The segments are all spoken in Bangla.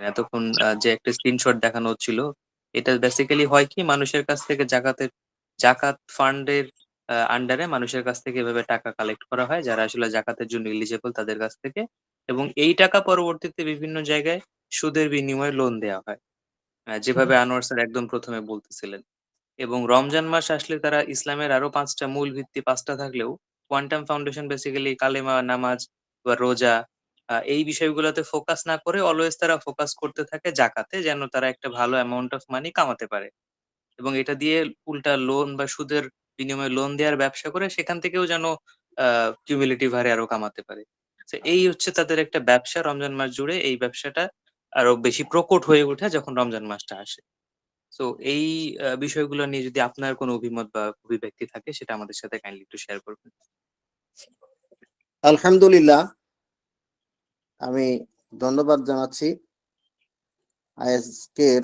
এতক্ষণ যে একটা স্ক্রিনশট দেখানো হচ্ছিল, এটা বেসিক্যালি হয় কি মানুষের কাছ থেকে জাকাতের জাকাত ফান্ডের আন্ডারে মানুষের কাছ থেকে এভাবে টাকা কালেক্ট করা হয় যারা আসলে জাকাতের জন্য এলিজিবল তাদের কাছ থেকে এবং এই টাকা পরবর্তীতে বিভিন্ন জায়গায় সুদের বিনিময়ে লোন দেওয়া হয়। যেভাবে আনোয়ার স্যার একদম প্রথমে বলতেছিলেন। এবং রমজান মাস আসলে তারা ইসলামের আরও পাঁচটা মূল ভিত্তি পাঁচটা থাকলেও কোয়ান্টাম ফাউন্ডেশন বেসিক্যালি কালেমা, নামাজ বা রোজা এই বিষয়গুলোতে ফোকাস না করে অলওয়েজ তারা ফোকাস করতে থাকে জাকাতে, যেন তারা একটা ভালো অ্যামাউন্ট অফ মানি কামাতে পারে। এবং এটা দিয়ে উল্টা লোন বা সুদের বিনিময়ে লোন দেওয়ার ব্যবসা করে সেখান থেকেও যেন কিউমুলেটিভ হারে আরও কামাতে পারে। সো এই হচ্ছে তাদের একটা ব্যবসা রমজান মাস জুড়ে এই ব্যবসাটা আরও বেশি প্রকট হয়ে ওঠে যখন রমজান মাসটা আসে। তো এই বিষয়গুলো নিয়ে যদি আপনার কোনো অভিমত বা অভিব্যক্তি থাকে সেটা আমাদের সাথে কাইন্ডলি একটু শেয়ার করবেন। আলহামদুলিল্লাহ আমি ধন্যবাদ জানাচ্ছি আজকের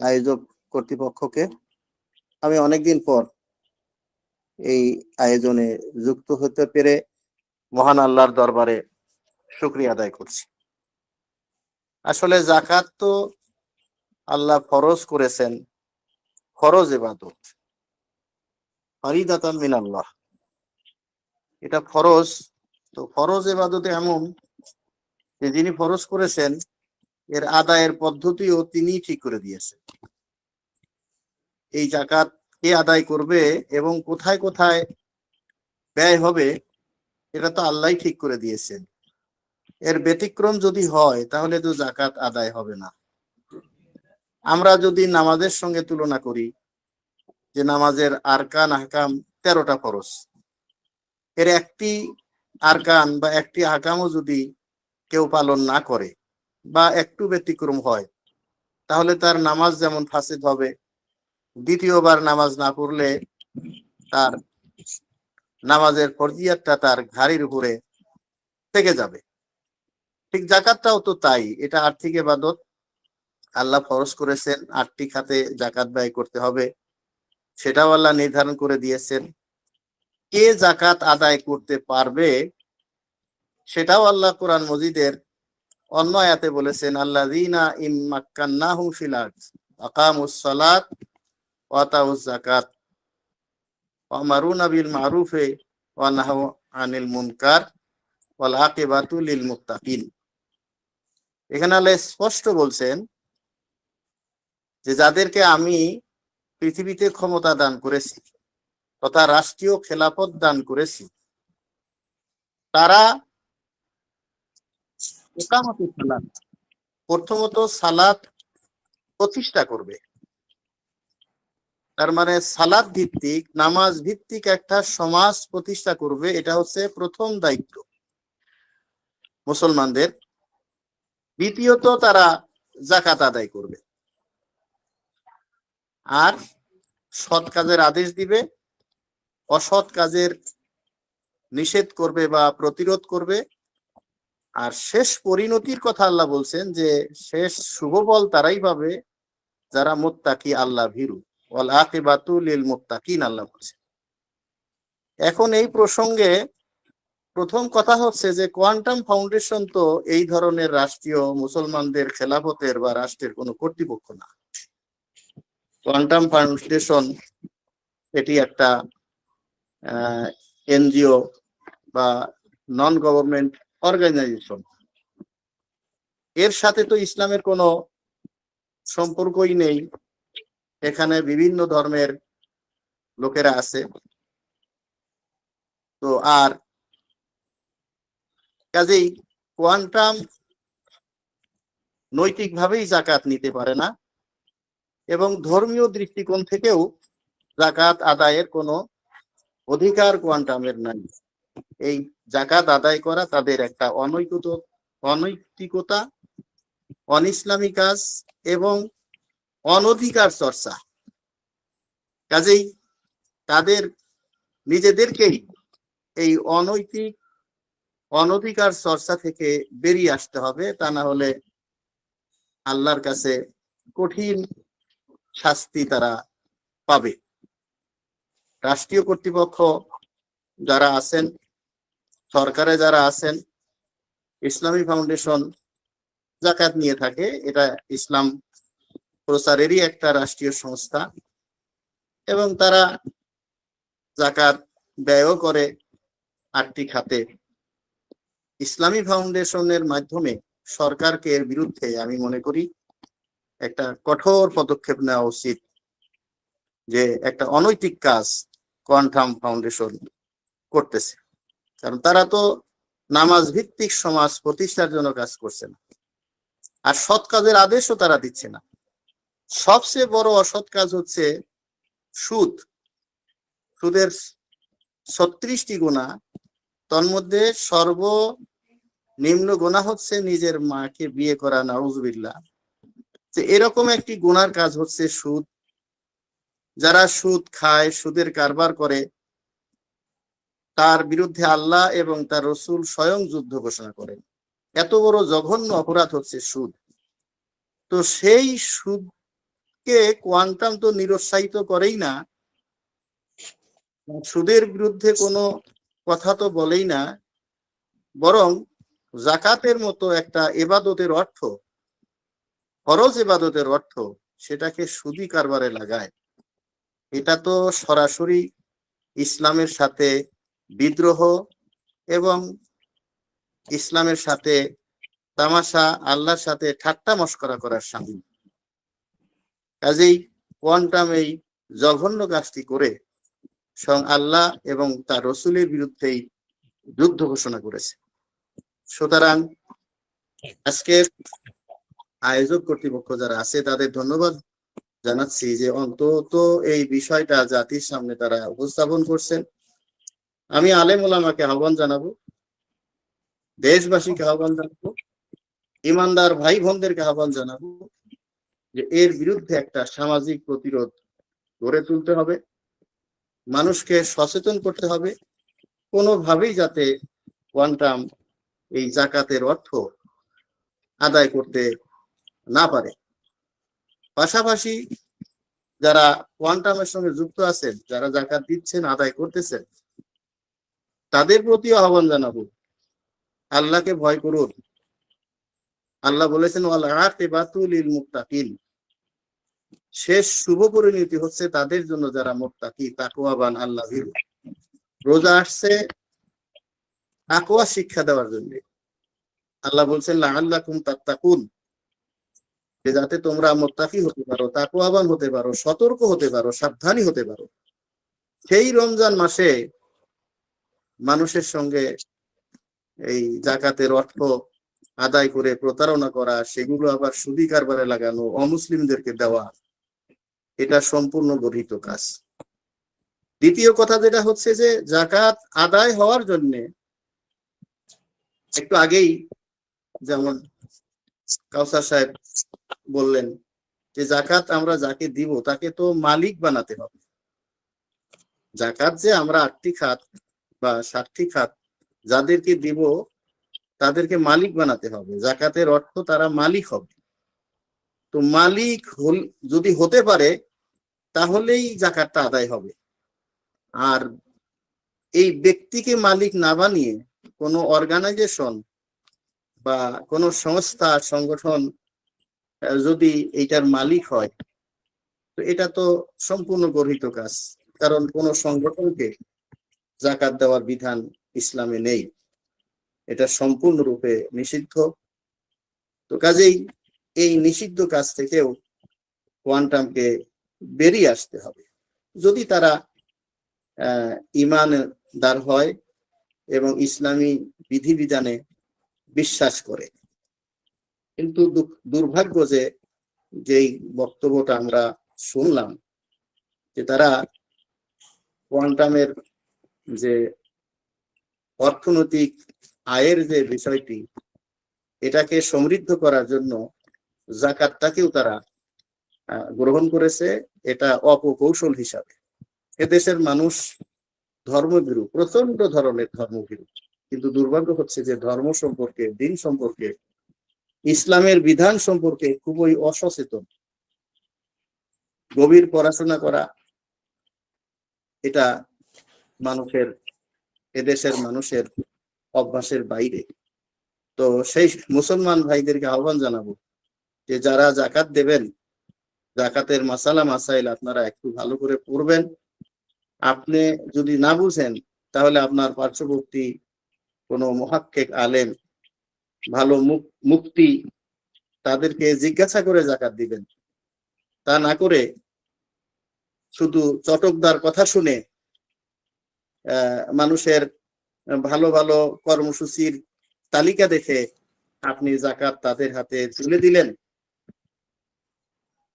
আয়োজক কর্তৃপক্ষকে। আমি অনেকদিন পর এই আয়োজনে যুক্ত হতে পেরে মহান আল্লাহর দরবারে শুক্রিয়া আদায় করছি। আসলে জাকাত তো আল্লাহ ফরজ করেছেন, ফরজ এবাদত ফারিদাতান মিন আল্লাহ এটা ফরজ তো ফরজ এবাদতে এমন যে যিনি ফরজ করেছেন, এর আদায়ের পদ্ধতিও তিনি ঠিক করে দিয়েছেন। এই জাকাত কে আদায় করবে এবং কোথায় কোথায় ব্যয় হবে, এটা তো আল্লাহ ঠিক করে দিয়েছেন। এর ব্যতিক্রম যদি হয়, তাহলে তো জাকাত আদায় হবে না। আমরা যদি নামাজের সঙ্গে তুলনা করি, যে নামাজের আরকান, আহকাম তেরোটা ফরজ। এর একটি আরকান বা একটি আহকামও যদি কেউ পালন না করে বা একটু ব্যতিক্রম হয়, তাহলে তার নামাজ যেমন ফাসিদ হবে, দ্বিতীয়বার নামাজ না পড়লে তার নামাজের ফরজিয়াতটা তার ঘাড়ির উপরে থেকে যাবে। ঠিক জাকাতটাও তো তাই, এটা আর্থিক এবাদত। আল্লাহ ফরজ করেছেন, আটটি খাতে জাকাত ব্যয় করতে হবে, সেটাও আল্লাহ নির্ধারণ করে দিয়েছেন। কে জাকাত আদায় করতে পারবে সেটাও আল্লাহ কোরআন মজিদের অন্য আয়াতে বলেছেন আল্লাহ রিনা ইম মাক্কান্নাহু ফিল আরদ, আকামুস সালাত ওয়া আতাউজ যাকাত বিল মারুফে ওয়া আনিল মুনকার ওয়াল আকিবাতু লিল মুত্তাকিন। এখানে আল্লাহ স্পষ্ট বলছেন যে, যাদেরকে আমি পৃথিবীতে ক্ষমতা দান করেছি তথা রাষ্ট্রীয় খেলাফত দান করেছি। তারা প্রথমত সালাত প্রতিষ্ঠা করবে। তার মানে সালাদ ভিত্তিক, নামাজ ভিত্তিক একটা সমাজ প্রতিষ্ঠা করবে, এটা হচ্ছে প্রথম দায়িত্ব। মুসলমানদের। দ্বিতীয়ত, তারা জাকাত আদায় করবে। আর সৎ কাজের আদেশ দিবে। অসৎ কাজের নিষেধ করবে বা প্রতিরোধ করবে। আর শেষ পরিণতির কথা আল্লাহ বলছেন যে, শেষ শুভ বল তারাই পাবে যারা মোত্তাকি আল্লাহ ভীরু। ওয়াল আকিবাতু লিল মুত্তাকিন, আল্লাহ বলছেন। এখন এই প্রসঙ্গে প্রথম কথা হচ্ছে যে, কোয়ান্টাম ফাউন্ডেশন তো এই ধরনের রাষ্ট্রীয় মুসলমানদের খেলাফতের বা রাষ্ট্রের কোনো কর্তৃপক্ষ না। কোয়ান্টাম ফাউন্ডেশন এটি একটা এনজিও বা নন গভর্নমেন্ট অর্গানাইজেশন এর সাথে তো ইসলামের কোনো সম্পর্কই নেই। এখানে বিভিন্ন ধর্মের লোকেরা আছে। তো আর কাজেই কোয়ান্টাম নৈতিকভাবেই জাকাত নিতে পারে না এবং ধর্মীয় দৃষ্টিকোণ থেকেও জাকাত আদায়ের কোনো অধিকার কোয়ান্টামের নাই। এই জাকাত আদায় করা তাদের একটা অনৈতিক অনৈতিকতা, অনিসলামী কাজ এবং অনধিকার চর্চা। কাজেই তাদের নিজেদেরকেই এই অনৈতিক, অনধিকার চর্চা থেকে বেরিয়ে আসতে হবে, তা না হলে আল্লাহর কাছে কঠিন শাস্তি তারা পাবে। রাষ্ট্রীয় কর্তৃপক্ষ যারা আছেন, সরকারে যারা আছেন, ইসলামী ফাউন্ডেশন জাকাত নিয়ে থাকে, এটা ইসলাম প্রচারেরই একটা রাষ্ট্রীয় সংস্থা এবং তারা জাকাত ব্যয়ও করে আটটি খাতে। ইসলামী ফাউন্ডেশনের মাধ্যমে সরকারকে এর বিরুদ্ধে আমি মনে করি একটা কঠোর পদক্ষেপ নেওয়া উচিত, যে একটা অনৈতিক কাজ কোয়ান্টাম ফাউন্ডেশন করতেছে। কারণ তারা তো নামাজ ভিত্তিক সমাজ প্রতিষ্ঠার জন্য কাজ করছে না। আর সৎ কাজের আদেশও তারা দিচ্ছে না। সবচেয়ে বড় অসৎ কাজ হচ্ছে সুদ। সুদের ছত্রিশটি গুণা, তন্মধ্যে সর্ব নিম্ন গুণা হচ্ছে নিজের মাকে বিয়ে করা নাউজবিল্লা এরকম একটি গুনার কাজ হচ্ছে সুদ। যারা সুদ খায়, সুদের কারবার করে, তার বিরুদ্ধে আল্লাহ এবং তার রসুল স্বয়ং যুদ্ধ ঘোষণা করেন। এত বড় জঘন্য অপরাধ হচ্ছে সুদ। তো সেই সুদকে কোয়ান্টাম তো নিরুৎসাহিত করেই না। সুদের বিরুদ্ধে কোনো কথা তো বলেই না। বরং জাকাতের মতো একটা এবাদতের অর্থ, ফরজ এবাদতের অর্থ, সেটাকে সুদি কারবারে লাগায়। এটা তো সরাসরি ইসলামের সাথে বিদ্রোহ এবং ইসলামের সাথে তামাশা, আল্লাহর সাথে ঠাট্টা মস্করা করার সামিল। কাজেই কোয়ান্টাম এই জঘন্য কাজটি করে স্বয়ং আল্লাহ এবং তার রসুলের বিরুদ্ধেই যুদ্ধ ঘোষণা করেছে। সুতরাং আজকের আয়োজক কর্তৃপক্ষ যারা আছে তাদের ধন্যবাদ। জানাচ্ছি যে অন্তত এই বিষয়টা জাতির সামনে তারা উপস্থাপন করছেন। আমি আলেম ওলামাকে আহ্বান জানাব, দেশবাসীকে আহ্বান জানাব, ইমানদার ভাই বোনদেরকে আহ্বান জানাব যে এর বিরুদ্ধে একটা সামাজিক প্রতিরোধ গড়ে তুলতে হবে, মানুষকে সচেতন করতে হবে, কোনোভাবেই যাতে কোয়ান্টাম এই জাকাতের অর্থ আদায় করতে না পারে। পাশাপাশি যারা কোয়ান্টামের সঙ্গে যুক্ত আছেন, যারা জাকাত দিচ্ছেন, আদায় করতেছেন, তাদের প্রতি আহ্বান জানাব। আল্লাহকে ভয় করুন। আল্লাহ বলেছেন মুক্তাকিন শেষ শুভ পরিণতি হচ্ছে তাদের জন্য যারা মোত্তাকি তাকুয়াবান আল্লাহ রোজা আসছে তাকুয়া শিক্ষা দেওয়ার জন্য। আল্লাহ বলছেন আল্লাহ তাত্তাকুন। যে যাতে তোমরা মোত্তাকি হতে পারো তাকুয়াবান হতে পারো, সতর্ক হতে পারো, সাবধানী হতে পারো। সেই রমজান মাসে মানুষের সঙ্গে এই জাকাতের অর্থ আদায় করে প্রতারণা করা, সেগুলো আবার সুদি কারবারে লাগানো, অমুসলিমদেরকে দেওয়া, এটা সম্পূর্ণ গঠিত কাজ। দ্বিতীয় কথা যেটা হচ্ছে যে, জাকাত আদায় হওয়ার জন্য একটু আগেই যেমন কাউসার সাহেব বললেন যে জাকাত আমরা যাকে দিব, তাকে তো মালিক বানাতে হবে। জাকাত যে আমরা আটটি খাত বা ষাটটি খাত যাদেরকে দিব, তাদেরকে মালিক বানাতে হবে। জাকাতের অর্থ তারা মালিক হবে। তো মালিক যদি হতে পারে, তাহলেই জাকাতটা আদায় হবে। আর এই ব্যক্তিকে মালিক না বানিয়ে কোনো অর্গানাইজেশন বা কোনো সংস্থা, সংগঠন যদি এইটার মালিক হয়, তো এটা তো সম্পূর্ণ গর্হিত কাজ। কারণ কোন সংগঠনকে জাকাত দেওয়ার বিধান ইসলামে নেই। এটা সম্পূর্ণরূপে নিষিদ্ধ। তো কাজেই এই নিষিদ্ধ কাজ থেকেও কোয়ান্টামকে বেরিয়ে আসতে হবে। যদি তারা ইমানদার হয় এবং ইসলামী বিধিবিধানে বিশ্বাস করে কিন্তু দুর্ভাগ্য যে, যেই বক্তব্যটা আমরা শুনলাম, যে তারা কোয়ান্টামের যে অর্থনৈতিক আয়ের যে বিষয়টি, এটাকে সমৃদ্ধ করার জন্য জাকাতটাকেও তারা গ্রহণ করেছে, এটা অপকৌশল হিসাবে। এদেশের মানুষ ধর্মভীরু প্রচণ্ড ধরনের ধর্মভীরু। কিন্তু দুর্ভাগ্য হচ্ছে যে ধর্ম সম্পর্কে, দিন সম্পর্কে ইসলামের বিধান সম্পর্কে খুবই অসচেতন। গভীর পড়াশোনা করা এটা মানুষের, এদেশের মানুষের অভ্যাসের বাইরে। তো সেই মুসলমান ভাইদেরকে আহ্বান জানাব যে যারা জাকাত দেবেন জাকাতের মাসালা মাসাইল আপনারা একটু ভালো করে পড়বেন। আপনি যদি না বুঝেন, তাহলে আপনার পার্শ্ববর্তী কোনো মহাক্কেক আলেম ভালো মুক- মুক্তি তাদেরকে জিজ্ঞাসা করে জাকাত দিবেন। তা না করে শুধু চটকদার কথা শুনে মানুষের ভালো ভালো কর্মসূচির তালিকা দেখে আপনি জাকাত তাদের হাতে তুলে দিলেন,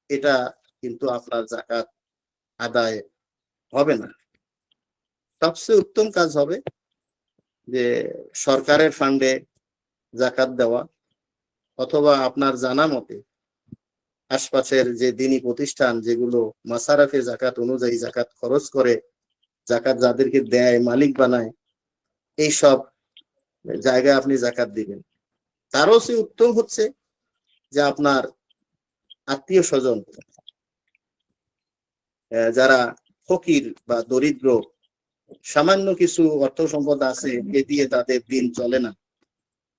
এটা কিন্তু আপনার জাকাত আদায় হবে না। সবচেয়ে উত্তম কাজ হবে যে সরকারের ফান্ডে জাকাত দেওয়া অথবা আপনার জানা মতে আশপাশের যে দিনী প্রতিষ্ঠান যেগুলো মাসারাফে জাকাত অনুযায়ী জাকাত খরচ করে, জাকাত যাদেরকে দেয়, মালিক বানায় এই সব জায়গায় আপনি জাকাত দিবেন। তারও সে উত্তম হচ্ছে যে আপনার আত্মীয় স্বজন যারা ফকির বা দরিদ্র, সামান্য কিছু অর্থ সম্পদ আছে, এ দিয়ে তাদের দিন চলে না।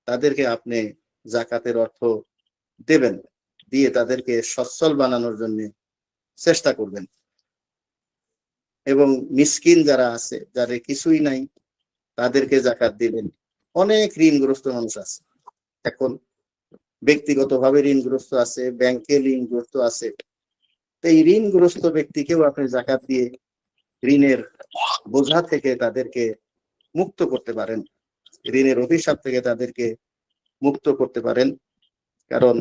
তাদেরকে আপনি জাকাতের অর্থ দেবেন, দিয়ে তাদেরকে সচ্ছল বানানোর জন্য চেষ্টা করবেন। এবং মিসকিন যারা আছে, যাদের কিছুই নাই, তাদেরকে জাকাত দিবেন। অনেক ঋণগ্রস্ত মানুষ আছে। এখন ব্যক্তিগতভাবে ঋণগ্রস্ত আছে, ব্যাংকে ঋণগ্রস্ত আছে। এই ঋণগ্রস্ত ব্যক্তিকেও আপনি জাকাত দিয়ে ঋণের বোঝা থেকে তাদেরকে মুক্ত করতে পারেন। ঋণের অভিশাপ থেকে তাদেরকে মুক্ত করতে পারেন। কারণ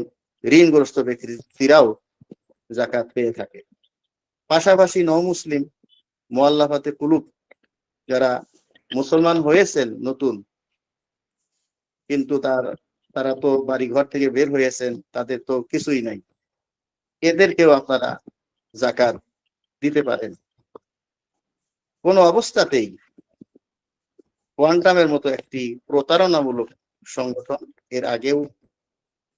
ঋণগ্রস্ত ব্যক্তিরাও জাকাত পেয়ে থাকে। পাশাপাশি ন মুসলিম মোয়াল্লাফাতে কুলুব যারা মুসলমান হয়েছেন নতুন, কিন্তু তার, তারা তো বাড়ি ঘর থেকে বের হয়েছেন, তাদের তো কিছুই নাই। এদেরকেও আপনারা জাকাত দিতে পারেন। কোন অবস্থাতেই কোয়ান্টামের মতো একটি প্রতারণামূলক সংগঠন। এর আগেও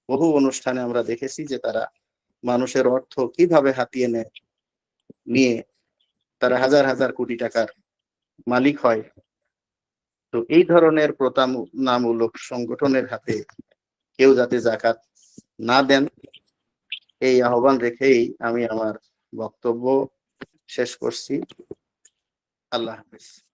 বহু অনুষ্ঠানে আমরা দেখেছি যে তারা মানুষের অর্থ কীভাবে হাতিয়ে নেয়। নিয়ে তারা হাজার হাজার কোটি টাকার মালিক হয়। তো এই ধরনের প্রতারণামূলক সংগঠনের হাতে কেউ যাতে জাকাত না দেন, এই আহ্বান রেখেই আমি আমার বক্তব্য শেষ করছি। আল্লাহ হাফিজ।